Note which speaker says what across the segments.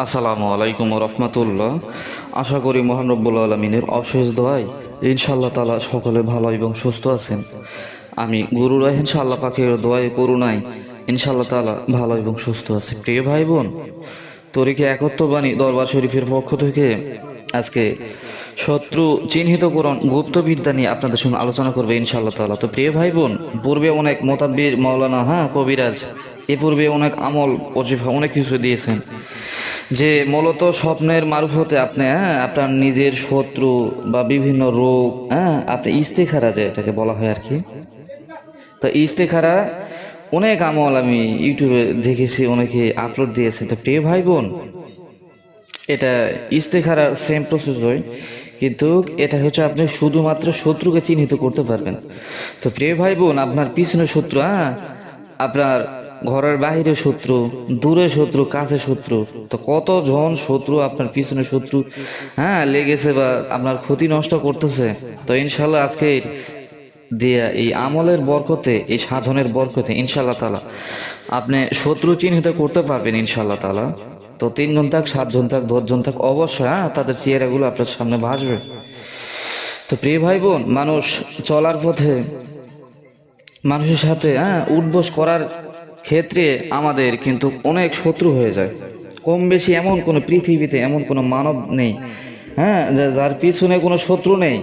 Speaker 1: আসসালামু আলাইকুম রহমতুল্লাহ। আশা করি মহান রব্বুল আলমিনের অশেষ দোয়াই ইনশাআল্লাহ তালা সকলে ভালো এবং সুস্থ আছেন। আমি গুরু রাহেন আল্লাহ পাখির দোয়াই করুণাই ইনশাআল্লাহ তালা ভালো এবং সুস্থ আছে। প্রিয় ভাই বোন তরিকে একত্ববাণী দরবার শরীফের পক্ষ থেকে আজকে শত্রু চিহ্নিতকরণ গুপ্তবিদ্যা নিয়ে আপনাদের সঙ্গে আলোচনা করবে ইনশাআল্লাহ তালা তো প্রিয় ভাই বোন পূর্বে অনেক মোতাব্বির মাওলানা হ্যাঁ কবিরাজ, এ পূর্বে অনেক আমল অজিফা অনেক কিছু দিয়েছেন। যে মূলত স্বপ্নের মারফতে আপনি হ্যাঁ আপনার নিজের শত্রু বা বিভিন্ন রোগ হ্যাঁ আপনি ইস্তেখারা যে এটাকে বলা হয় আর কি। তো ইস্তেখারা অনেক আমল আমি ইউটিউবে দেখেছি, অনেকে আপলোড দিয়েছে। তো প্রিয় ভাই বোন এটা ইস্তেখারা সেম প্রসেস হয়, কিন্তু এটা হচ্ছে আপনি শুধুমাত্র শত্রুকে চিহ্নিত করতে পারবেন। তো প্রিয় ভাই বোন আপনার পিছনে শত্রু হ্যাঁ আপনার ঘরের বাইরে শত্রু, দূরে শত্রু, কাছে শত্রু। তো কতজন শত্রু আপনার পিছনে শত্রু? হ্যাঁ লেগেছে বা আপনার ক্ষতি নষ্ট করতেছে? তো ইনশাল্লাহ আজকে দিয়া এই আমলের বরকতে, এই সাধনের বরকতে ইনশাল্লাহ তালা আপনি শত্রু চিহ্নিত করতে পারবেন ইনশাল্লাহ তালা তো তিনজন থাক, সাতজন থাক, দশজন থাক, অবশ্যই হ্যাঁ তাদের চেহারাগুলো আপনার সামনে ভাসবে। তো প্রিয় ভাই বোন মানুষ চলার পথে মানুষের সাথে হ্যাঁ উঠবোস করার ক্ষেত্রে আমাদের কিন্তু অনেক শত্রু হয়ে যায়। কম বেশি এমন কোনো পৃথিবীতে এমন কোনো মানব নেই। হ্যাঁ যার পিছনে কোনো শত্রু নেই।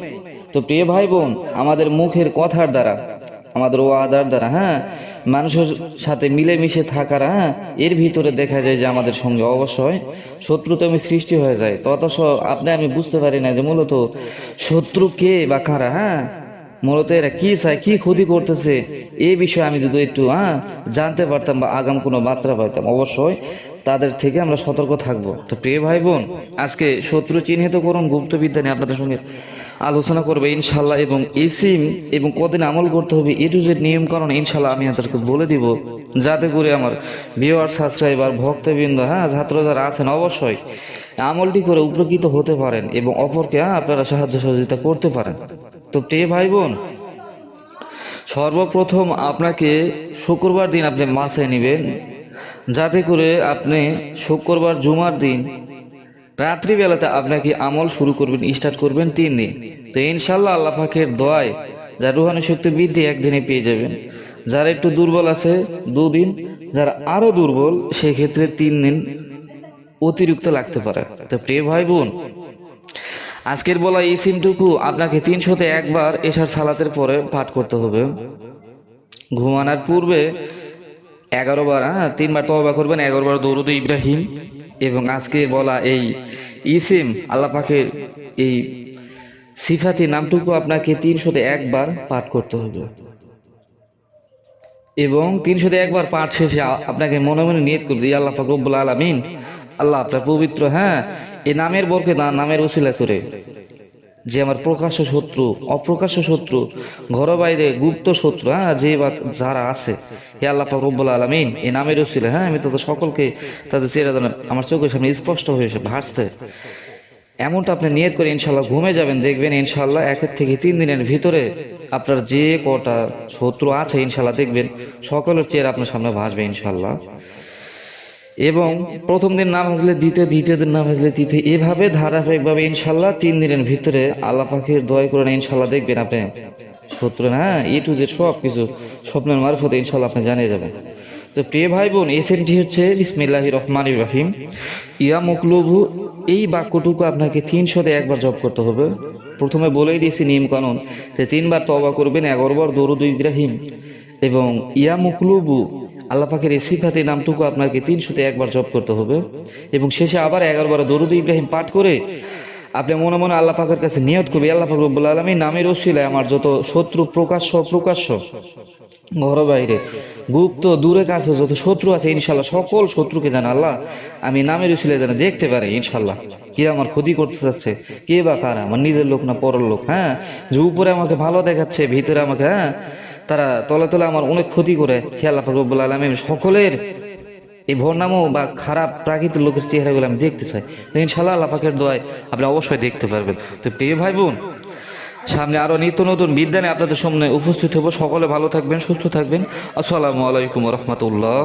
Speaker 1: তো প্রিয় ভাই বোন আমাদের মুখের কথার দ্বারা, আমাদের ওয়াদার দ্বারা হ্যাঁ মানুষের সাথে মিলেমিশে থাকার হ্যাঁ এর ভিতরে দেখা যায় যে আমাদের সঙ্গে অবশ্যই শত্রুতামি সৃষ্টি হয়ে যায়। তথচ আপনি, আমি বুঝতে পারি না যে মূলত শত্রু কে বা কারা হ্যাঁ মূলত এরা কি চায়, কি ক্ষতি করতেছে, এই বিষয়ে আমি যদি একটু হ্যাঁ জানতে পারতাম বা আগাম কোনো মাত্রা পাইতাম, অবশ্যই তাদের থেকে আমরা সতর্ক থাকব। তো প্রিয় ভাই বোন আজকে শত্রু চিহ্নিত করুন গুপ্তবিদ্যা নিয়ে আপনাদের সঙ্গে আলোচনা করবে ইনশাল্লাহ এবং এসিম এবং কদিন আমল করতে হবে এ টু জেড নিয়ম কারণ ইনশাল্লাহ আমি আপনাদেরকে বলে দিব। যাতে করে আমার ভিওয়ার সাবস্ক্রাইবার ভক্তবৃন্দ হ্যাঁ ছাত্র যারা আছেন, অবশ্যই আমলটি করে উপকৃত হতে পারেন এবং অপরকে হ্যাঁ আপনারা সাহায্য সহযোগিতা করতে পারেন। তো প্রিয় ভাই বোন সর্বপ্রথম আপনাকে শুক্রবার দিন আপনি মাছে নেবেন, যাতে করে আপনি শুক্রবার জুমার দিন রাত্রিবেলাতে আপনাকে আমল শুরু করবেন স্টার্ট করবেন তিন দিন। তো ইনশাল্লাহ আল্লাহ পাকের দোয়ায় যার রুহানি শক্তি বৃদ্ধি একদিনে পেয়ে যাবেন। যারা একটু দুর্বল আছে, দুদিন, যারা আরও দুর্বল, সেক্ষেত্রে তিন দিন অতিরিক্ত লাগতে পারে। তো প্রিয় ভাই বোন আজকের বলা এই সিমটুকু আপনাকে তিনশোতে একবার এশার সালাতের পরে পাঠ করতে হবে। ঘুমানোর পূর্বে এগারো বার হ্যাঁ তিনবার তবা করবেন, এগারো বার দৌরদ ইব্রাহিম এবং আজকে বলা এই ইসিম, আল্লাহ পাকের এই সিফাতি নামটুকু আপনাকে তিনশোতে একবার পাঠ করতে হবে। এবং তিনশোতে একবার পাঠ শেষে আপনাকে মনে মনে নিয়ত করবে আল্লাহ ফাকরুল আলমিন আল্লাহ আপনার পবিত্র হ্যাঁ? এই নামের বরকে না নামের উসিলা করে। যে আমার প্রকাশ্য শত্রু, অপ্রকাশ্য শত্রু, ঘর বাইরে গুপ্ত শত্রু হ্যাঁ? যে বা যারা আছে, হে আল্লাহ রব্বুল আলমিন এ নামের উসিলা হ্যাঁ? আমি তাদের সকলকে তাদের চেহারা যেন আমার চোখের সামনে স্পষ্ট হয়েছে ভাসতে। এমনটা আপনি নিয়ত করে ইনশাল্লাহ ঘুমে যাবেন, দেখবেন ইনশাল্লাহ একের থেকে তিন দিনের ভিতরে আপনার যে কটা শত্রু আছে ইনশাল্লাহ দেখবেন, সকলের চেহারা আপনার সামনে ভাসবে ইনশাল্লাহ এবং প্রথম দিন না ভাজলে দ্বিতীয় দ্বিতীয় দিন না ভাজলে তৃতীয়, এভাবে ধারাবাহিকভাবে ইনশাল্লাহ তিন দিনের ভিতরে আল্লাহ পাখির দয় করে না ইনশাল্লাহ দেখবেন আপনি। শত্রু না, এ টু জেড সব কিছু স্বপ্নের মারফতে ইনশাল্লাহ আপনি জানিয়ে যাবেন। তো প্রিয় ভাই বোন এস এসএমটি হচ্ছে বিসমিল্লাহ রহমান ইব্রাহিম ইয়া মুকলুবু, এই বাক্যটুকু আপনাকে তিনশোতে একবার জব করতে হবে। প্রথমে বলেই দিয়েছি নিয়ম কানুন, যে তিনবার তবা করবেন, এগারো বার দরুদ ইব্রাহিম। এবং ইয়া মুকলুবু আল্লাহ পাকের এই সিফাতি নামটুকু আপনাকে তিনশোতে একবার জপ করতে হবে এবং শেষে আবার এগারো বার দরুদ ইব্রাহিম পাঠ করে আপনি মনে মনে আল্লাহ পাকের কাছে নিয়ত করবে, আল্লাহ পাক রব্বুল আলমী নামের ওসিলায় আমার যত শত্রু প্রকাশ্য প্রকাশ্য ঘর বাইরে, গুপ্ত দূরে কাছে যত শত্রু আছে, ইনশাল্লাহ সকল শত্রুকে জানা আল্লাহ আমি নামের উসিলে যেন দেখতে পারি, ইনশাল্লাহ। কে আমার ক্ষতি করতে চাচ্ছে? কে বা কারা? আমার নিজের লোক না পরের লোক? হ্যাঁ? যে উপরে আমাকে ভালো দেখাচ্ছে, ভিতরে আমাকে হ্যাঁ? তারা তলে তলে আমার অনেক ক্ষতি করে। খেয়াল আল্লাহ ফাকরুল সকলের এই ভরনামও বা খারাপ প্রাকৃতিক লোকের চেহারাগুলো আমি দেখতে চাই। ইনশাল্লাহ আল্লাহাকের দোয়ায় আপনি অবশ্যই দেখতে পারবেন। তো প্রিয় ভাই বোন সামনে আরও নিত্য নতুন বিদ্যানে আপনাদের সামনে উপস্থিত হব। সকলে ভালো থাকবেন, সুস্থ থাকবেন। আসসালামু আলাইকুম রহমতুল্লাহ।